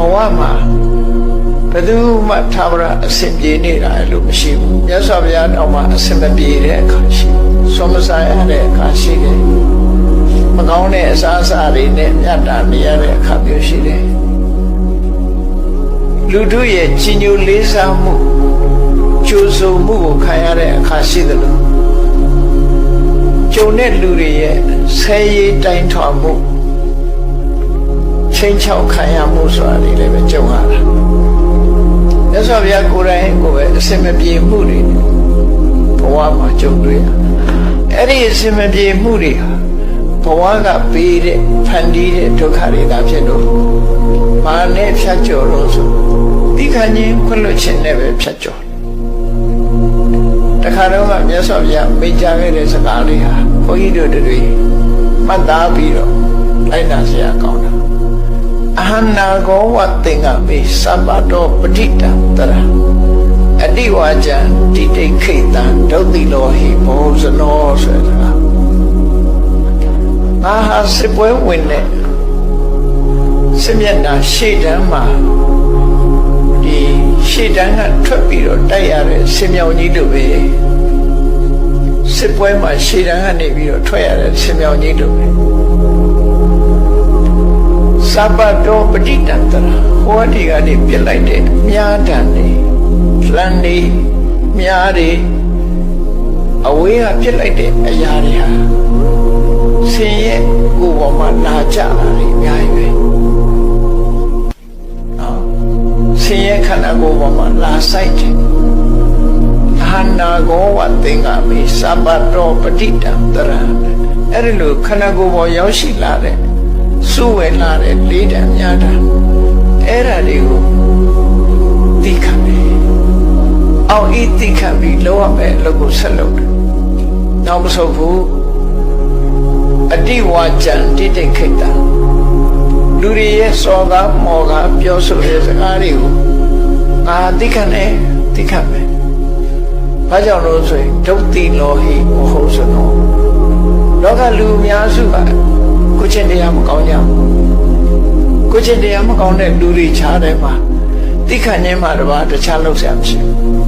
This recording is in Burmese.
ဘဝမှာဘယ်သူမှသာဝရအစဉ်ပြေနေတာလို့မရှိဘူးမြတ်စွာဘုရားတော်မှာအစဉ်မပြေတဲ့အခါရှိစွန်မစားရတဲ့အခါရှိတယ်မကောင်းတဲ့အစားအစာတွေနဲ့မြတ်တာနေရတဲ့အခါမျိုးရှိတယ်လူတို့ရဲ့ကြီးညိုလေးစားမှုကြိုးစုံမှုကိုခံရတဲ့အခါရှိတယ်လို့ကျုံတဲ့လူတွေရဲ့ဆဲရေးတိုင်းထွာမှု ချိန်ချောက်ခံရမှုဆိုတာတွေလည်းပဲကြုံရတာမြတ်စွာဘုရားကိုယ်တိုင်ကိုပဲအစင်မပြေမှုတွေဘဝမှာကြုံတွေ့ရအဲ့ဒီအစင်မပြေမှုတွေဟာဘဝကပေးတဲ့ဖန်တီးတဲ့ဒုက္ခတွေသာဖြစ်လို့မာနဲ့ဖြတ်ကျော်လို့ဆိုဒီခါချင်းခွလွတ်ခြင်းနဲ့ပဲဖြတ်ကျော်တခါတော့ကမြတ်စွာဘုရားမေ့ချခဲ့တဲ့စကားလေးဟာဘုန်းကြီးတို့တွေမှတ်သားပြီးတော့လိုက်နာစရာကောင်း အဟနာကောဝတ်တင်္ဂမေသဗ္ဗတောပဋိတံတရအတိဝါကျံတိတိခိတံဒုတိလောဟိဘောဇနောဆိုတာငါဟာစစ်ပွဲဝင်တဲ့စစ်မျက်နှာရှေ့တန်းမှာဒီရှေ့တန်းကထွက်ပြီးတော့တိုက်ရတဲ့စစ်မြောင်ကြီးတို့ပဲစစ်ပွဲမှာရှေ့တန်းကနေပြီးတော့ထွက်ရတဲ့စစ်မြောင်ကြီးတို့ပဲ စပတောပဋိတံတရာဟောဒီကနေပြစ်လိုက်တဲ့မြားတန်နေလန်နေမြားတွေအဝေးကပြစ်လိုက်တဲ့အရာတွေဟာဆင်းရဲကိုယ်ပေါ်မှာလာကြတာတွေအများကြီးပဲနော်ဆင်းရဲခန္ဓာကိုယ်ပေါ်မှာလာဆိုင်တယ်အာနာကောဝသင်္ကမေစပတောပဋိတံတရံအဲ့ဒီလိုခန္ဓာကိုယ်ပေါ်ရောက်ရှိလာတဲ့ စုဝေလာတဲ့လေးတံများတာအဲ့ဒါတွေကိုသိခံတယ်အောင်ဤသိခံပြီးလောရမယ်အလုပ်ကိုဆက်လုပ်တယ်နောက်မဆုတ်ဘူးအတိဝါကြံတိတိခိတ္တလူတွေရဲ့စော်ကားမော်ကားပြောဆိုတဲ့စကားတွေကိုငါသိခံတယ်သိခံမယ်ဘာကြောင့်လို့ဆိုရင်ဒုတိလောဟိမဟုတ်စနောလောကလူအများစုက ကိုချင်းတရားမကောင်းကြဘူးကိုချင်းတရားမကောင်းတဲ့လူတွေခြားတယ်မှာသိခံခြင်းမှာတပါးတခြားလောက်ဆရာမရှိဘူး